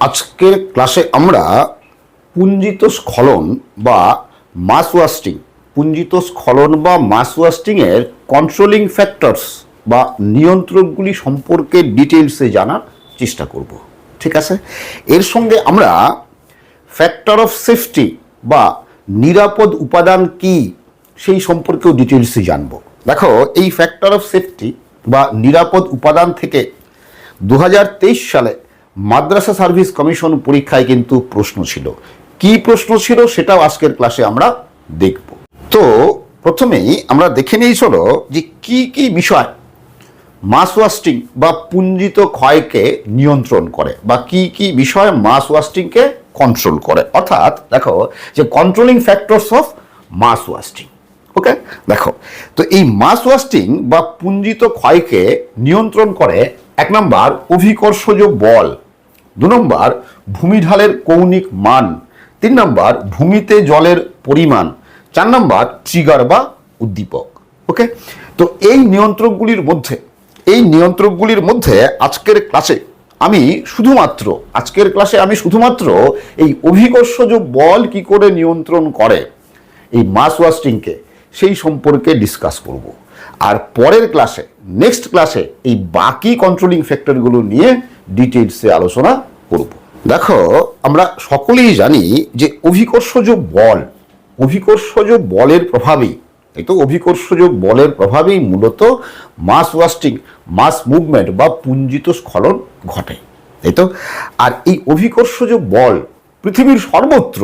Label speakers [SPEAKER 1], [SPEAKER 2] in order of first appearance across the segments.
[SPEAKER 1] আজকের ক্লাসে আমরা পুঞ্জিত স্খলন বা মাস ওয়াস্টিং, পুঞ্জিত স্খলন বা মাস ওয়াস্টিংয়ের কন্ট্রোলিং ফ্যাক্টরস বা নিয়ন্ত্রকগুলি সম্পর্কে ডিটেলসে জানার চেষ্টা করব। ঠিক আছে? এর সঙ্গে আমরা ফ্যাক্টর অফ সেফটি বা নিরাপদ উপাদান কি সেই সম্পর্কেও ডিটেলসে জানব। দেখো, এই ফ্যাক্টর অফ সেফটি বা নিরাপদ উপাদান থেকে দু হাজার তেইশ সালে মাদ্রাসা সার্ভিস কমিশন পরীক্ষায় কিন্তু প্রশ্ন ছিল। কি প্রশ্ন ছিল সেটাও আজকের ক্লাসে আমরা দেখব। তো প্রথমেই আমরা দেখে নিই, চলো, যে কি কি বিষয় মাস ওয়াস্টিং বা পুঞ্জিত ক্ষয়কে নিয়ন্ত্রণ করে বা কি কি বিষয় মাস ওয়াস্টিংকে কন্ট্রোল করে। অর্থাৎ দেখো, যে controlling factors of mass wasting okay দেখো, তো এই মাস ওয়াস্টিং বা পুঞ্জিত ক্ষয়কে নিয়ন্ত্রণ করে এক নম্বর অভিকর্ষজ বল। দু নম্বর ভূমিঢালের কৌণিক মান। তিন নম্বর ভূমিতে জলের পরিমাণ। চার নম্বর ট্রিগার বা উদ্দীপক। ওকে? তো এই নিয়ন্ত্রকগুলির মধ্যে, এই নিয়ন্ত্রকগুলির মধ্যে আজকের ক্লাসে আমি শুধুমাত্র, আজকের ক্লাসে আমি শুধুমাত্র এই অভিকর্ষজ বল কি করে নিয়ন্ত্রণ করে, এই মাস ওয়াস্টিংকে, সেই সম্পর্কে ডিসকাস করব। আর পরের ক্লাসে নেক্সট ক্লাসে এই বাকি কন্ট্রোলিং ফ্যাক্টরগুলো নিয়ে ডিটেলসে আলোচনা করব। দেখো, আমরা সকলেই জানি যে অভিকর্ষজ বল, অভিকর্ষজ বলের প্রভাবেই এই তো? অভিকর্ষজ বলের প্রভাবেই মূলত মাস ওয়াস্টিং মাস মুভমেন্ট বা পুঞ্জিত স্খলন ঘটে, তাই তো? আর এই অভিকর্ষজ বল পৃথিবীর সর্বত্র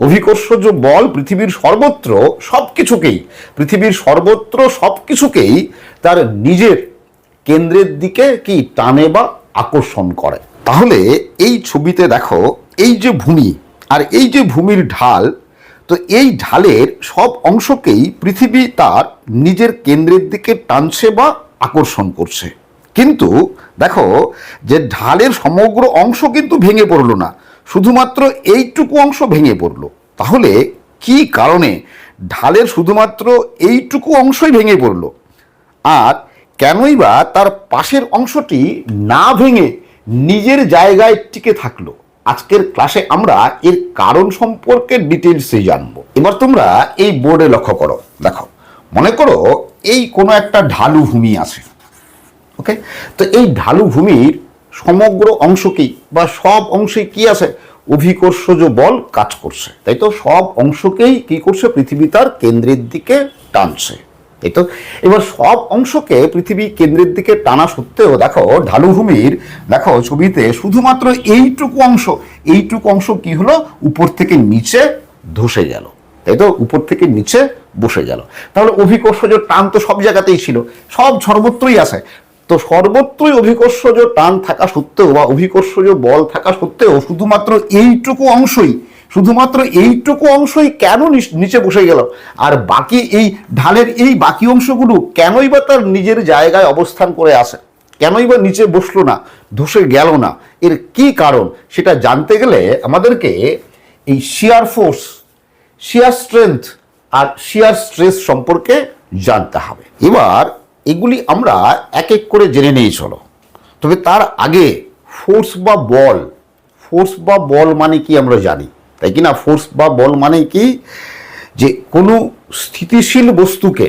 [SPEAKER 1] অভিকর্ষজ বল পৃথিবীর সর্বত্র সব কিছুকেই পৃথিবীর সর্বত্র সব কিছুকেই তার নিজের কেন্দ্রের দিকে কি টানে বা আকর্ষণ করে। তাহলে এই ছবিতে দেখো, এই যে ভূমি আর এই যে ভূমির ঢাল, তো এই ঢালের সব অংশকেই পৃথিবী তার নিজের কেন্দ্রের দিকে টানছে বা আকর্ষণ করছে। কিন্তু দেখো, যে ঢালের সমগ্র অংশ কিন্তু ভেঙে পড়ল না। শুধুমাত্র এইটুকু অংশ ভেঙে পড়ল। তাহলে কি কারণে ঢালের শুধুমাত্র এইটুকু অংশই ভেঙে পড়ল? আর কেনই বা তার পাশের অংশটি না ভেঙে নিজের জায়গায় টিকে থাকল? আজকের ক্লাসে আমরা এর কারণ সম্পর্কে ডিটেলসে জানব। এবার তোমরা এই বোর্ডে লক্ষ্য করো, দেখো। মনে করো এই কোনো একটা ঢালু ভূমি আছে, ওকে? তো এই ঢালু ভূমির সমগ্র অংশকেই বা সব অংশে কি আছে? অভিকর্ষজ বল কাজ করছে। তাই তো? সব অংশকেই কি করছে? পৃথিবী তার কেন্দ্রের দিকে টানছে। তাই তো? এবার সব অংশকে পৃথিবী কেন্দ্রের দিকে টানা সত্ত্বেও দেখো, ঢালুভূমির, দেখো ছবিতে শুধুমাত্র এইটুকু অংশ এইটুকু অংশ কি হলো? উপর থেকে নিচে ধসে গেল। তাই তো? উপর থেকে নিচে বসে গেল। তাহলে অভিকর্ষজ টান তো সব জায়গাতেই ছিল। সব সর্বত্রই আছে। তো সর্বত্রই অভিকর্ষজ টান থাকা সত্ত্বেও বা অভিকর্ষজ বল থাকা সত্ত্বেও শুধুমাত্র এইটুকু অংশই, শুধুমাত্র এইটুকু অংশই কেন নিচ- বসে গেল? আর বাকি এই ঢালের এই বাকি অংশগুলো কেনই বা তার নিজের জায়গায় অবস্থান করে আসে? কেনই বা নিচে বসল না, ধসে গেল না? এর কি কারণ? সেটা জানতে গেলে আমাদেরকে এই শিয়ার ফোর্স শিয়ার স্ট্রেংথ আর শিয়ার স্ট্রেস সম্পর্কে জানতে হবে। এবার এগুলি আমরা এক এক করে জেনে নিয়ে চলো। তবে তার আগে ফোর্স বা বল ফোর্স বা বল মানে কি আমরা জানি? তাই কি না? ফোর্স বা বল মানে কি? যে কোনো স্থিতিশীল বস্তুকে,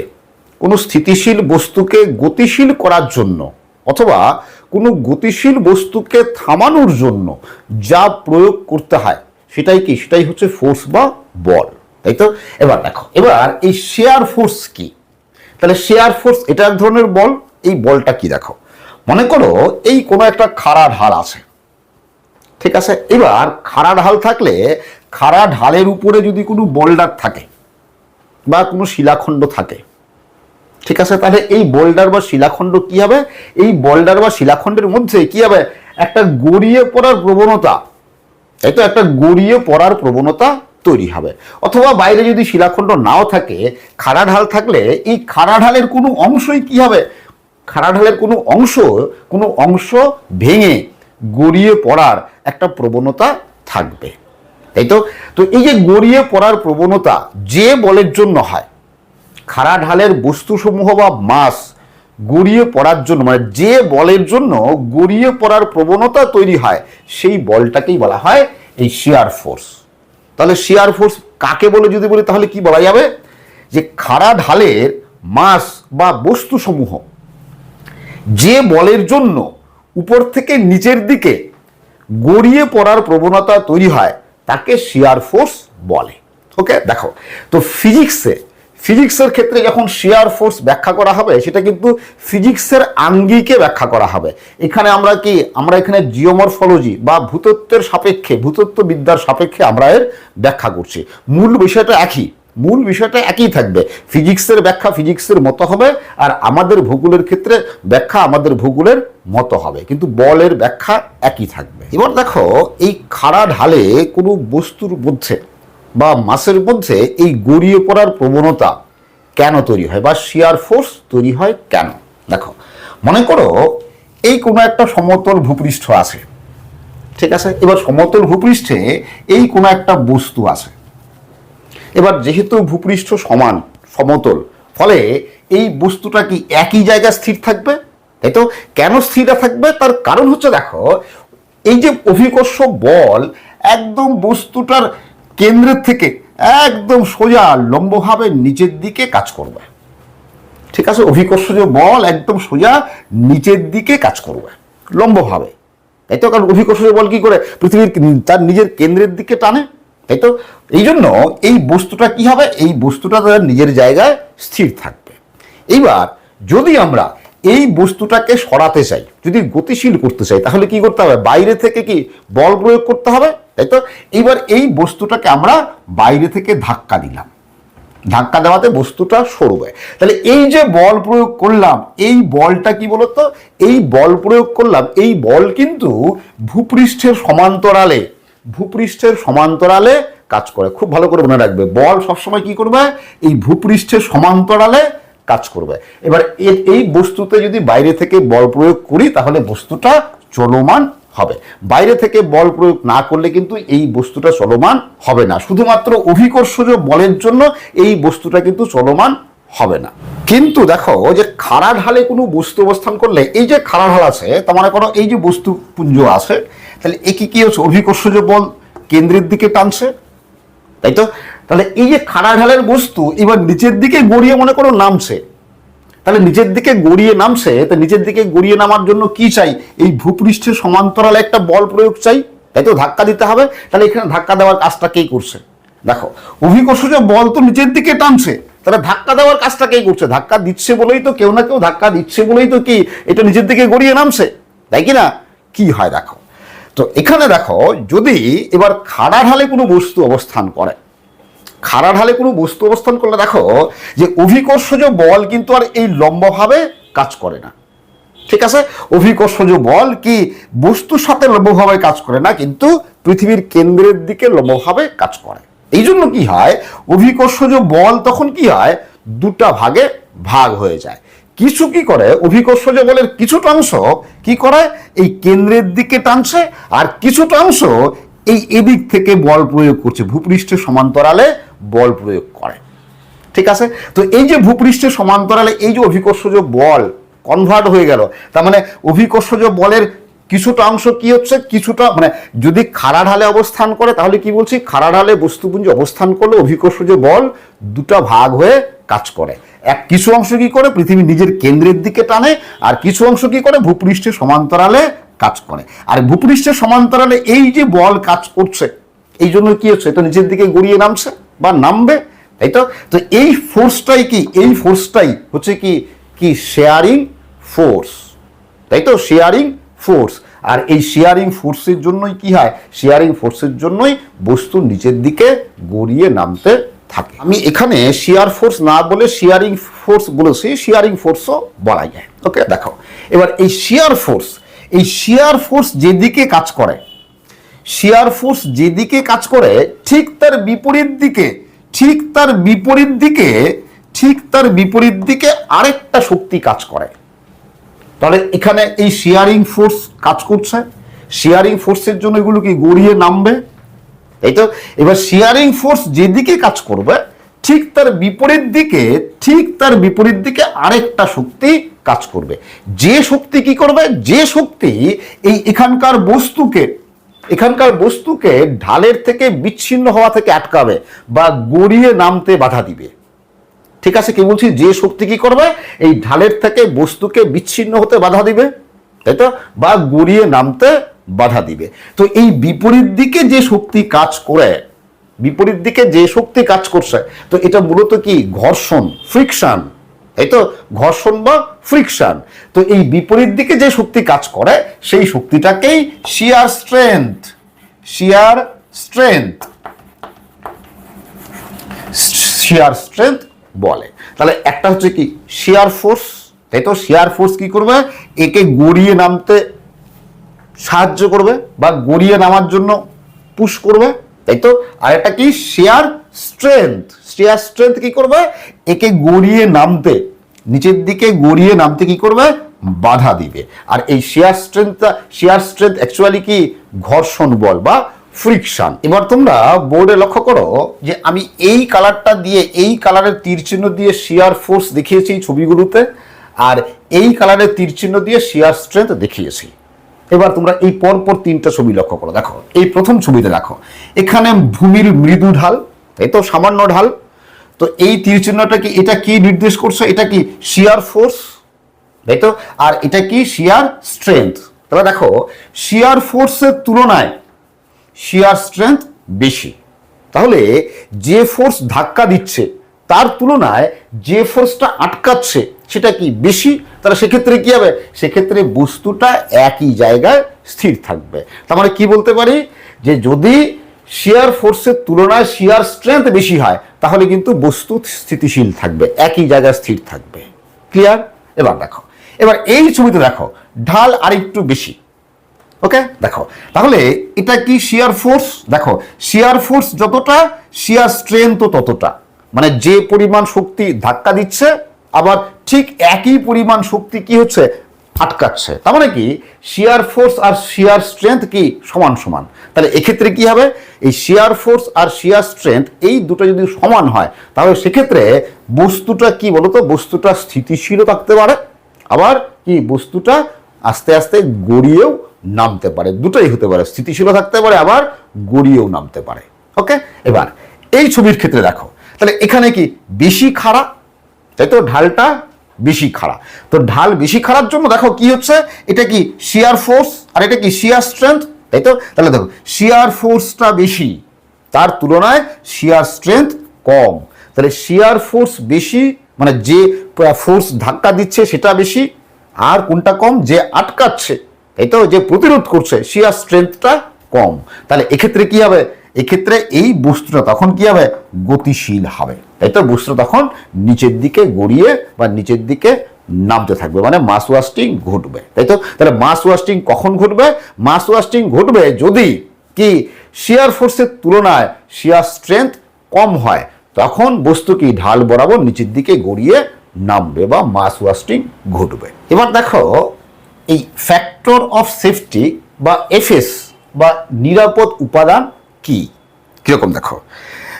[SPEAKER 1] কোনো স্থিতিশীল বস্তুকে গতিশীল করার জন্য অথবা কোনো গতিশীল বস্তুকে থামানোর জন্য যা প্রয়োগ করতে হয়, সেটাই কি? সেটাই হচ্ছে ফোর্স বা বল তাই তো? এবার দেখো, এবার এই শেয়ার ফোর্স কি? তাহলে শেয়ার ফোর্স এটা এক ধরনের বল, এই বলটা কি দেখো? মনে করো এই কোনো একটা খাড়া ঢাল আছে। ঠিক আছে? এবার খাড়া ঢাল থাকলে খাড়া ঢালের উপরে যদি কোনো বোল্ডার থাকে বা কোনো শিলাখণ্ড থাকে, ঠিক আছে? তাহলে এই বোল্ডার বা শিলাখণ্ড কি হবে? এই বোল্ডার বা শিলাখণ্ডের মধ্যে কি হবে? একটা গড়িয়ে পড়ার প্রবণতা। তাই তো? একটা গড়িয়ে পড়ার প্রবণতা তৈরি হবে। অথবা বাইরে যদি শিলাখণ্ড নাও থাকে, খাড়া ঢাল থাকলে এই খাড়া ঢালের কোনো অংশই কি হবে? খাড়া ঢালের কোনো অংশ কোনো অংশ ভেঙে গড়িয়ে পড়ার একটা প্রবণতা থাকবে। তাই তো? তো এই যে গড়িয়ে পড়ার প্রবণতা যে বলের জন্য হয়, খাড়া ঢালের বস্তুসমূহ বা মাস গড়িয়ে পড়ার জন্য মানে যে বলের জন্য গড়িয়ে পড়ার প্রবণতা তৈরি হয়, সেই বলটাকেই বলা হয় এই শিয়ার ফোর্স তাহলে শিয়ার ফোর্স কাকে বলে যদি বলি, তাহলে কি বলা যাবে? যে খাড়া ঢালের মাস বা বস্তুসমূহ, যে বলের জন্য উপর থেকে নিচের দিকে গড়িয়ে পড়ার প্রবণতা তৈরি হয়, তাকে শিয়ার ফোর্স বলে। ওকে দেখো, তো ফিজিক্সে ফিজিক্সের ক্ষেত্রে যখন শিয়ার ফোর্স ব্যাখ্যা করা হবে, সেটা কিন্তু ফিজিক্সের আঙ্গিকে ব্যাখ্যা করা হবে। এখানে আমরা কি, আমরা এখানে জিওমরফোলজি বা ভূতত্বের সাপেক্ষে ভূতত্ত্ব বিদ্যার সাপেক্ষে আমরা এর ব্যাখ্যা করছি। মূল বিষয়টা একই, মূল বিষয়টা একই থাকবে। ফিজিক্সের ব্যাখ্যা ফিজিক্সের মতো হবে, আর আমাদের ভূগোলের ক্ষেত্রে ব্যাখ্যা আমাদের ভূগোলের মতো হবে। কিন্তু বলের ব্যাখ্যা একই থাকবে। এবার দেখো, এই খাড়া ঢালে কোনো বস্তুর মধ্যে বা মাসের মধ্যে এই গড়িয়ে পড়ার প্রবণতা কেন তৈরি হয় বা শিয়ার ফোর্স তৈরি হয় কেন? দেখো, মনে করো এই কোনো একটা সমতল ভূপৃষ্ঠ আছে, ঠিক আছে? এবার সমতল ভূপৃষ্ঠে এই কোনো একটা বস্তু আছে। এবার যেহেতু ভূপৃষ্ঠ সমান, সমতল, ফলে এই বস্তুটা কি একই জায়গায় স্থির থাকবে? তাই তো? কেন স্থির থাকবে? তার কারণ হচ্ছে দেখো, এই যে অভিকর্ষ বল একদম বস্তুটার কেন্দ্রের থেকে একদম সোজা লম্বভাবে নিচের দিকে কাজ করবে। ঠিক আছে? অভিকর্ষ যে বল একদম সোজা নিচের দিকে কাজ করবে। লম্বভাবে তাই তো কারণ অভিকর্ষ যে বল কি করে? পৃথিবীর তার নিজের কেন্দ্রের দিকে টানে। তাই তো এই জন্য এই বস্তুটা কি হবে? এই বস্তুটা তার নিজের জায়গায় স্থির থাকবে। এইবার যদি আমরা এই বস্তুটাকে সরাতে চাই, যদি গতিশীল করতে চাই, তাহলে কি করতে হবে? বাইরে থেকে কি বল প্রয়োগ করতে হবে? তাই তো? এইবার এই বস্তুটাকে আমরা বাইরে থেকে ধাক্কা দিলাম। ধাক্কা দেওয়াতে বস্তুটা সরবে। তাহলে এই যে বল প্রয়োগ করলাম, এই বলটা কি বলতো? এই বল প্রয়োগ করলাম, এই বল কিন্তু ভূপৃষ্ঠের সমান্তরালে ভূপৃষ্ঠের সমান্তরালে কাজ করে। খুব ভালো করে মনে রাখবে, বল সবসময় কি করবে? এই ভূপৃষ্ঠের সমান্তরালে কাজ করবে। এবার এই বস্তুতে যদি বাইরে থেকে বল প্রয়োগ করি, তাহলে বস্তুটা চলমান হবে। বাইরে থেকে বল প্রয়োগ না করলে কিন্তু এই বস্তুটা চলমান হবে না। শুধুমাত্র অভিকর্ষজ বলের জন্য এই বস্তুটা কিন্তু চলমান হবে না। কিন্তু দেখো যে খাড়া ঢালে কোনো বস্তু অবস্থান করলে, এই যে খাড়া ঢাল আছে, তার মানে করো এই যে বস্তু পুঞ্জ আছে, তাহলে এ কি কি হচ্ছে? অভিকর্ষজ বল কেন্দ্রের দিকে টানছে, তাই তো? তাহলে এই যে খাড়া ঢালের বস্তু এবার নিচের দিকে গড়িয়ে মনে করো নামছে তাহলে নিচের দিকে গড়িয়ে নামছে, তা নিচের দিকে গড়িয়ে নামার জন্য কি চাই? এই ভূপৃষ্ঠের সমান্তরালে একটা বল প্রয়োগ চাই, তাই তো ধাক্কা দিতে হবে। তাহলে এখানে ধাক্কা দেওয়ার কাজটা কে করছে? দেখো, অভিকর্ষজ বল তো নিচের দিকে টানছে, তাহলে ধাক্কা দেওয়ার কাজটা কে করছে? ধাক্কা দিচ্ছে বলেই তো কেউ না কেউ, ধাক্কা দিচ্ছে বলেই তো কি এটা নিচের দিকে গড়িয়ে নামছে? তাই কি না? কি হয় দেখো। তো এখানে দেখো, যদি এবার খাড়া ঢালে কোনো বস্তু অবস্থান করে খাড়া ঢালে কোনো বস্তু অবস্থান করলে দেখো যে অভিকর্ষজ বল কিন্তু আর এই লম্বভাবে কাজ করে না। ঠিক আছে? অভিকর্ষজ বল কি বস্তুর সাথে লম্বভাবে কাজ করে না, কিন্তু পৃথিবীর কেন্দ্রের দিকে লম্বভাবে কাজ করে। এই জন্য কি হয়? অভিকর্ষজ বল তখন কি হয়? দুটা ভাগে ভাগ হয়ে যায়। কিছু কি করে? অভিকর্ষজ বলের কিছুটা অংশ কি করে? এই কেন্দ্রের দিকে টানছে, আর কিছুটা অংশ এই এদিক থেকে বল প্রয়োগ করছে। ভূপৃষ্ঠের সমান্তরালে বল প্রয়োগ করে। ঠিক আছে? তো এই যে ভূপৃষ্ঠের সমান্তরালে এই যে অভিকর্ষজ বল কনভার্ট হয়ে গেল, তার মানে অভিকর্ষজ বলের কিছুটা অংশ কি হচ্ছে? কিছুটা মানে যদি খাড়া ঢালে অবস্থান করে, তাহলে কি বলছি? খাড়া ঢালে বস্তুপুঞ্জ অবস্থান করলে অভিকর্ষজ বল দুটা ভাগ হয়ে কাজ করে। এক কিছু অংশ কি করে? পৃথিবী নিজের কেন্দ্রের দিকে টানে, আর কিছু অংশ কি করে? ভূপৃষ্ঠের সমান্তরালে কাজ করে। আর ভূপৃষ্ঠের সমান্তরালে এই যে বল কাজ করছে, এই জন্য কি হচ্ছে? এটা নিচের দিকে গড়িয়ে নামছে। বা নামবে, তাই তো? তো এই ফোর্সটাই কি? এই ফোর্সটাই হচ্ছে কি কি শেয়ারিং ফোর্স তাই তো? শেয়ারিং ফোর্স আর এই শেয়ারিং ফোর্সের জন্যই কি হয়? শেয়ারিং ফোর্সের জন্যই বস্তু নিচের দিকে গড়িয়ে নামতে থাকে। আমি এখানে শেয়ার ফোর্স না বলে শেয়ারিং ফোর্স বলেছি শেয়ারিং ফোর্সও বলা যায়। ওকে দেখো। এবার এই শেয়ার ফোর্স এই শেয়ার ফোর্স যেদিকে কাজ করে শিয়ার ফোর্স যেদিকে কাজ করে, ঠিক তার বিপরীত দিকে, ঠিক তার বিপরীত দিকে, ঠিক তার বিপরীত দিকে আরেকটা শক্তি কাজ করে। তাহলে এখানে এই শেয়ারিং ফোর্স কাজ করছে। শেয়ারিং ফোর্সের জন্য এগুলো কি গড়িয়ে নামবে? এই তো, এবার শেয়ারিং ফোর্স যেদিকে কাজ করবে, ঠিক তার বিপরীত দিকে, ঠিক তার বিপরীত দিকে আরেকটা শক্তি কাজ করবে। যে শক্তি কি করবে? যে শক্তি এই এখানকার বস্তুকে এখানকার বস্তুকে ঢালের থেকে বিচ্ছিন্ন হওয়া থেকে আটকাবে বা গড়িয়ে নামতে বাধা দিবে। ঠিক আছে, কি বলছি? যে শক্তি কি করবে? এই ঢালের থেকে বস্তুকে বিচ্ছিন্ন হতে বাধা দিবে, তাই তো? বা গড়িয়ে নামতে বাধা দিবে। তো এই বিপরীত দিকে যে শক্তি কাজ করে, বিপরীত দিকে যে শক্তি কাজ করছে, তো এটা মূলত কি? ঘর্ষণ ফ্রিকশন তাই তো ঘর্ষণ বা ফ্রিকশন তো এই বিপরীত দিকে যে শক্তি কাজ করে, সেই শক্তিটাকেই shear strength shear strength shear strength বলে। তাহলে একটা হচ্ছে কি শিয়ার ফোর্স তাই তো শিয়ার ফোর্স কি করবে? একে গড়িয়ে নামতে সাহায্য করবে বা গড়িয়ে নামার জন্য পুশ করবে। তাই তো? আর একটা কি? শেয়ার স্ট্রেংথ শেয়ার স্ট্রেংথ কি করবে? একে গড়িয়ে নামতে, নিচের দিকে গড়িয়ে নামতে কি করবে? বাধা দিবে। আর এই shear strength shear strength actually কি? ঘর্ষণ বল বা ফ্রিকশন এবার তোমরা বোর্ডে লক্ষ্য করো যে আমি এই কালারটা দিয়ে, এই কালারের তীর চিহ্ন দিয়ে শেয়ার ফোর্স দেখিয়েছি এই ছবিগুলোতে, আর এই কালারের তীর চিহ্ন দিয়ে শেয়ার স্ট্রেংথ দেখিয়েছি। এবার তোমরা এই পরপর তিনটা ছবি লক্ষ্য করো। দেখো, এই প্রথম ছবিতে দেখো, এখানে ভূমির মৃদু ঢাল এই তো? সামান্য ঢাল। তো এই তীর চিহ্নটা কি, এটা কি নির্দেশ করছে? এটা কি শিয়ার ফোর্স তাই তো আর এটা কি শিয়ার স্ট্রেংথ তাহলে দেখো শিয়ার ফোর্সের তুলনায় শিয়ার স্ট্রেংথ বেশি। তাহলে যে ফোর্স ধাক্কা দিচ্ছে, তার তুলনায় যে ফোর্সটা আটকাচ্ছে, সেটা কি বেশি? তাহলে সেক্ষেত্রে কি হবে? সেক্ষেত্রে বস্তুটা একই জায়গায় স্থির থাকবে। তার মানে কি বলতে পারি? যে যদি শিয়ার ফোর্সের তুলনায় শিয়ার স্ট্রেংথ বেশি হয়, তাহলে কিন্তু বস্তু স্থিতিশীল থাকবে, একই জায়গায় স্থির থাকবে। ক্লিয়ার এবার দেখো, এবার এই ছবিতে দেখো, ঢাল আরেকটু বেশি। ওকে দেখো, তাহলে এটা কি শিয়ার ফোর্স দেখো শিয়ার ফোর্স যতটা শিয়ার স্ট্রেংথ ততটা। মানে যে পরিমাণ শক্তি ধাক্কা দিচ্ছে, আবার ঠিক একই পরিমাণ শক্তি কি হচ্ছে? আটকাচ্ছে। তার মানে কি? শিয়ার ফোর্স আর শিয়ার স্ট্রেংথ কি? সমান সমান। তাহলে এক্ষেত্রে কি হবে? এই শিয়ার ফোর্স আর শিয়ার স্ট্রেংথ এই দুটো যদি সমান হয়, তাহলে সেক্ষেত্রে বস্তুটা কি বলতো? বস্তুটা স্থিতিশীলও থাকতে পারে, আবার কি? বস্তুটা আস্তে আস্তে গড়িয়েও নামতে পারে। দুটোই হতে পারে। স্থিতিশীল থাকতে পারে, আবার গড়িয়েও নামতে পারে। ওকে? এবার, এই ছবির ক্ষেত্রে দেখো। তাহলে এখানে কি? বেশি খাড়া, তাই তো? ঢালটা বেশি খাড়া। তো ঢাল বেশি খাড়ার জন্য দেখো কি হচ্ছে? এটা কি শিয়ার ফোর্স আর এটা কি শিয়ার স্ট্রেংথ তাই তো? তাহলে দেখো শিয়ার ফোর্সটা বেশি, তার তুলনায় শিয়ার স্ট্রেংথ কম। তাহলে শিয়ার ফোর্স বেশি মানে যে ফোর্স ধাক্কা দিচ্ছে সেটা বেশি, আর কোনটা কম? যে আটকাচ্ছে এই তো? যে প্রতিরোধ করছে শিয়ার স্ট্রেংথটা কম। তাহলে এক্ষেত্রে কি হবে? এক্ষেত্রে এই বস্তুটা তখন কি হবে? গতিশীল হবে। তাই তো? বস্তুটা তখন নিচের দিকে গড়িয়ে বা নিচের দিকে নামতে থাকবে। মানে মাস ওয়াস্টিং ঘটবে। তাই তো? তাহলে মাস ওয়াস্টিং কখন ঘটবে? মাস ওয়াস্টিং ঘটবে যদি কি শিয়ার ফোর্সের তুলনায় শিয়ার স্ট্রেংথ কম হয়, তখন বস্তু কি ঢাল বরাবর নিচের দিকে গড়িয়ে নামবে বা মাস ওয়াস্টিং ঘটবে। এবার দেখো, এই ফ্যাক্টর অফ সেফটি বা এফএস বা নিরাপদ উপাদান কি? কীরকম দেখো?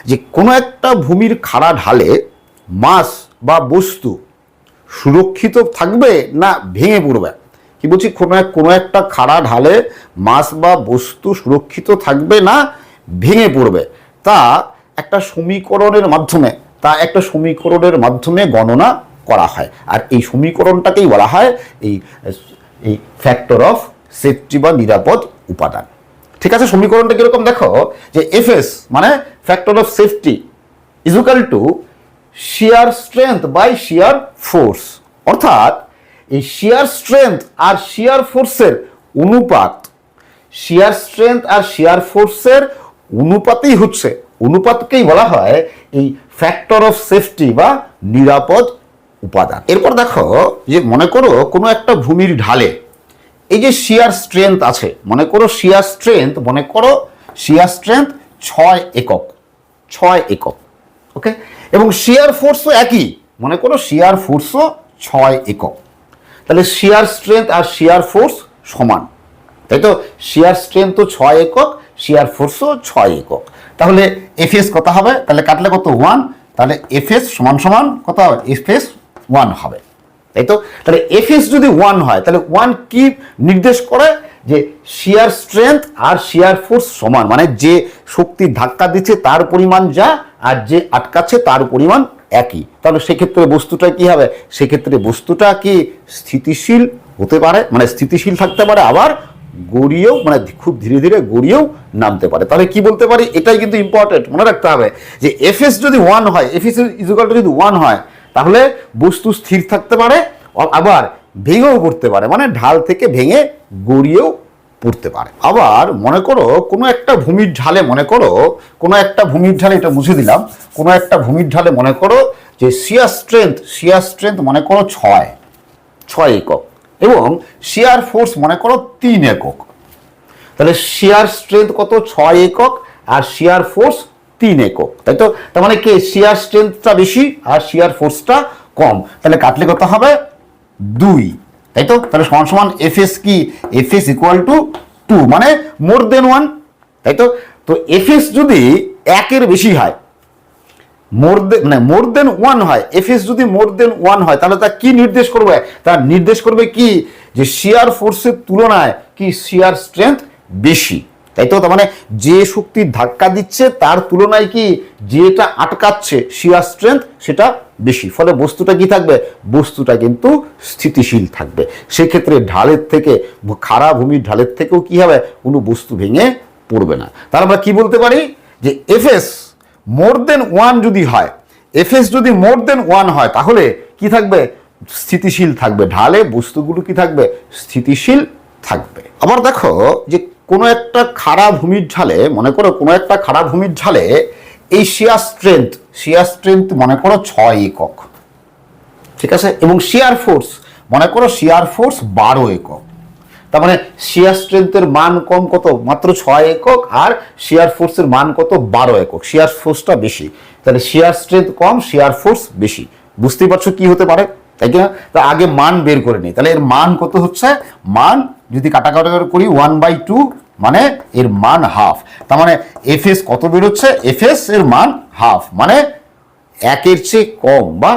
[SPEAKER 1] যে কোনো একটা ভূমির খাড়া ঢালে মাস বা বস্তু সুরক্ষিত থাকবে না ভেঙে পড়বে? কি বলছি? কোনো এক, কোনো একটা খাড়া ঢালে মাছ বা বস্তু সুরক্ষিত থাকবে না ভেঙে পড়বে? তা একটা সমীকরণের মাধ্যমে, তা একটা সমীকরণের মাধ্যমে গণনা করা হয়। আর এই সমীকরণটাকেই বলা হয় এই এই ফ্যাক্টর অফ সেফটি বা নিরাপদ উপাদান। ঠিক আছে, সমীকরণটা কীরকম দেখো? যে এফ এস মানে factor of safety equal to shear strength by shear force অর্থাৎ এই শিয়ার স্ট্রেংথ আর শিয়ার ফোর্সের অনুপাত শিয়ার স্ট্রেংথ আর শিয়ার ফোর্সের অনুপাতেই হচ্ছে, অনুপাতকেই বলা হয় এই ফ্যাক্টর অফ সেফটি বা নিরাপদ উপাদান। এরপর দেখো যে মনে করো কোনো একটা ভূমির ঢালে এই যে শিয়ার স্ট্রেংথ আছে, মনে করো শিয়ার স্ট্রেংথ মনে করো শিয়ার স্ট্রেংথ ছয় একক ছয় একক ওকে এবং শিয়ার ফোর্সও একই, মনে করো শিয়ার ফোর্সও ছয় একক। তাহলে শিয়ার স্ট্রেংথ আর শিয়ার ফোর্স সমান, তাই তো? শিয়ার স্ট্রেংথ তো ছয় একক শিয়ার ফোর্সও ছয় একক। তাহলে এফএস কত হবে? তাহলে কাটলে কত? ওয়ান তাহলে এফএস সমান সমান কত হবে? এফএস ওয়ান হবে। তাই তো? তাহলে এফএস যদি ওয়ান হয়, তাহলে ওয়ান কি নির্দেশ করে? যে শিয়ার স্ট্রেংথ আর শিয়ার ফোর্স সমান মানে যে শক্তি ধাক্কা দিচ্ছে তার পরিমাণ যা আর যে আটকাচ্ছে তার পরিমাণ একই। তাহলে সেক্ষেত্রে বস্তুটা কি হবে? সেক্ষেত্রে বস্তুটা কি স্থিতিশীল হতে পারে? মানে স্থিতিশীল থাকতে পারে, আবার গড়িয়েও মানে খুব ধীরে ধীরে গড়িয়েও নামতে পারে। তাহলে কি বলতে পারি? এটাই কিন্তু ইম্পর্টেন্ট মনে রাখতে হবে যে এফএস যদি ওয়ান হয় এফএস ইজুকালটা যদি ওয়ান হয় তাহলে বস্তু স্থির থাকতে পারে আবার ভেঙেও পড়তে পারে মানে ঢাল থেকে ভেঙে গড়িয়েও পড়তে পারে। আবার মনে করো কোনো একটা ভূমির ঢালে মনে করো, কোনো একটা ভূমির ঢালে, এটা মুছে দিলাম, কোনো একটা ভূমির ঢালে মনে করো যে শিয়ার স্ট্রেংথ শিয়ার স্ট্রেংথ মনে করো ছয় ছয় একক, এবং শিয়ার ফোর্স মনে করো তিন একক। তাহলে শিয়ার স্ট্রেংথ কত? ছয় একক, আর শিয়ার ফোর্স তিন একক, তাই তো? তার মানে কি? শিয়ার স্ট্রেংথটা বেশি আর শিয়ার ফোর্সটা কম। তাহলে কাটলে কত হবে? দুই, তাই তো? তাহলে সমান সমান এফ এস কি? F S equal to two মানে মোর দেন ওয়ান তাই তো? তো এফ এস যদি একের বেশি হয় মোর দেন মানে মোর দেন ওয়ান হয় এফ এস যদি মোর দেন ওয়ান হয়, তাহলে তা কি নির্দেশ করবে? তা নির্দেশ করবে কি? যে শিয়ার ফোর্সের তুলনায় কি শিয়ার স্ট্রেংথ বেশি। তাই তো? তার মানে যে শক্তি ধাক্কা দিচ্ছে, তার তুলনায় কি যেটা আটকাচ্ছে শিয়ার স্ট্রেংথ সেটা বেশি। ফলে বস্তুটা কি থাকবে? বস্তুটা কিন্তু স্থিতিশীল থাকবে। সেক্ষেত্রে ঢালের থেকে খারাপ ভূমির ঢালের থেকেও কি হবে? কোনো বস্তু ভেঙে পড়বে না। তার আমরা কি বলতে পারি? যে এফএস মোর দেন ওয়ান যদি হয় এফএস যদি মোর দেন ওয়ান হয়, তাহলে কি থাকবে? স্থিতিশীল থাকবে। ঢালে বস্তুগুলো কি থাকবে? স্থিতিশীল থাকবে। আবার দেখো যে কোনো একটা খারাপ ভূমির ঢালে, মনে করো কোনো একটা খারাপ ভূমির ঝালে এই শিয়ার স্ট্রেংথ শিয়ার স্ট্রেংথ মনে করো ছয় একক। ঠিক আছে? এবং শিয়ার ফোর্স মনে করো শিয়ার ফোর্স বারো একক। তার মানে শিয়ার স্ট্রেংথের মান কম কত? মাত্র ছয় একক, আর শিয়ার ফোর্সের মান কত? বারো একক। শিয়ার ফোর্সটা বেশি। তাহলে শিয়ার স্ট্রেংথ কম শিয়ার ফোর্স বেশি। বুঝতেই পারছ কি হতে পারে? তাই কি না তা আগে মান বের করে নিই। তাহলে এর মান কত হচ্ছে? মান যদি কাটাকাটি করি ওয়ান বাই টু মানে এর মান হাফ তার মানে এফ এস কত বেরোচ্ছে? এফ এস এর মান হাফ মানে একের চেয়ে কম বা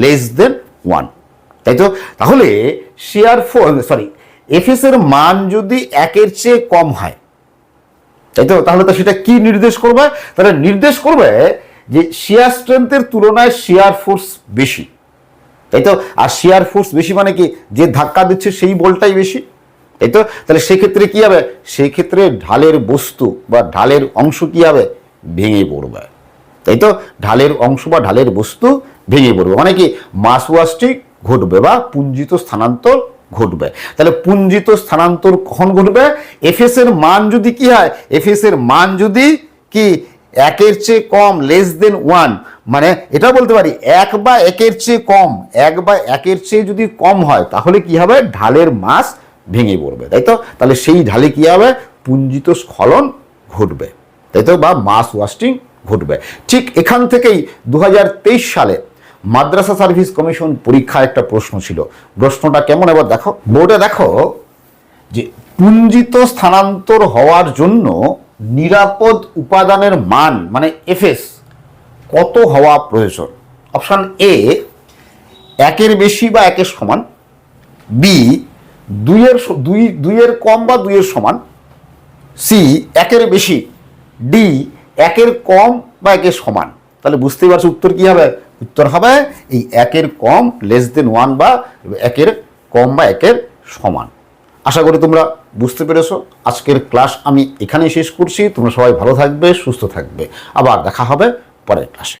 [SPEAKER 1] লেস দেন ওয়ান তাই তো? তাহলে শেয়ার ফোর সরি এফএস এর মান যদি একের চেয়ে কম হয়, তাই তো? তাহলে তো সেটা কি নির্দেশ করবে? তাহলে নির্দেশ করবে যে শেয়ার স্ট্রেংথের তুলনায় শেয়ার ফোর্স বেশি। তাই তো, আর শেয়ার ফোর্স বেশি মানে কি, যে ধাক্কা দিচ্ছে সেই বলটাই বেশি? তাই তো, তাহলে সেক্ষেত্রে কি হবে? সেই ক্ষেত্রে ঢালের বস্তু বা ঢালের অংশ কি হবে? ভেঙে পড়বে। তাই তো, ঢালের অংশ বা ঢালের বস্তু ভেঙে পড়বে। মানে কি মাস ওয়াশটি ঘটবে বা পুঞ্জিত স্থানান্তর ঘটবে। তাহলে পুঞ্জিত স্থানান্তর কখন ঘটবে? এফএস এর মান যদি কি হয়? এফএস এর মান যদি কি, একের চেয়ে কম লেস দেন ওয়ান মানে এটা বলতে পারি, এক বা একের চেয়ে কম, এক বা একের চেয়ে যদি কম হয়, তাহলে কি হবে? ঢালের মাস ভেঙে পড়বে, তাই তো? তাহলে সেই ঢালে কি হবে? পুঞ্জিত স্খলন ঘটবে, তাই তো? বা মাস ওয়াস্টিং ঘটবে। ঠিক এখান থেকেই দু হাজার তেইশ সালে মাদ্রাসা সার্ভিস কমিশন পরীক্ষায় একটা প্রশ্ন ছিল। প্রশ্নটা কেমন? এবার দেখো, বোর্ডে দেখো যে পুঞ্জিত স্থানান্তর হওয়ার জন্য নিরাপদ উপাদানের মান মানে এফএস কত হওয়া প্রয়োজন? অপশান এ একের বেশি বা একের সমান। বি দুইয়ের দুই, দুইয়ের কম বা দুইয়ের সমান। সি একের বেশি। ডি একের কম বা একের সমান। তাহলে বুঝতেই পারছ উত্তর কি হবে? উত্তর হবে এই একের কম লেস দেন ওয়ান বা একের কম বা একের সমান। আশা করি তোমরা বুঝতে পেরেছ। আজকের ক্লাস আমি এখানেই শেষ করছি। তোমরা সবাই ভালো থাকবে, সুস্থ থাকবে। আবার দেখা হবে পরের ক্লাসে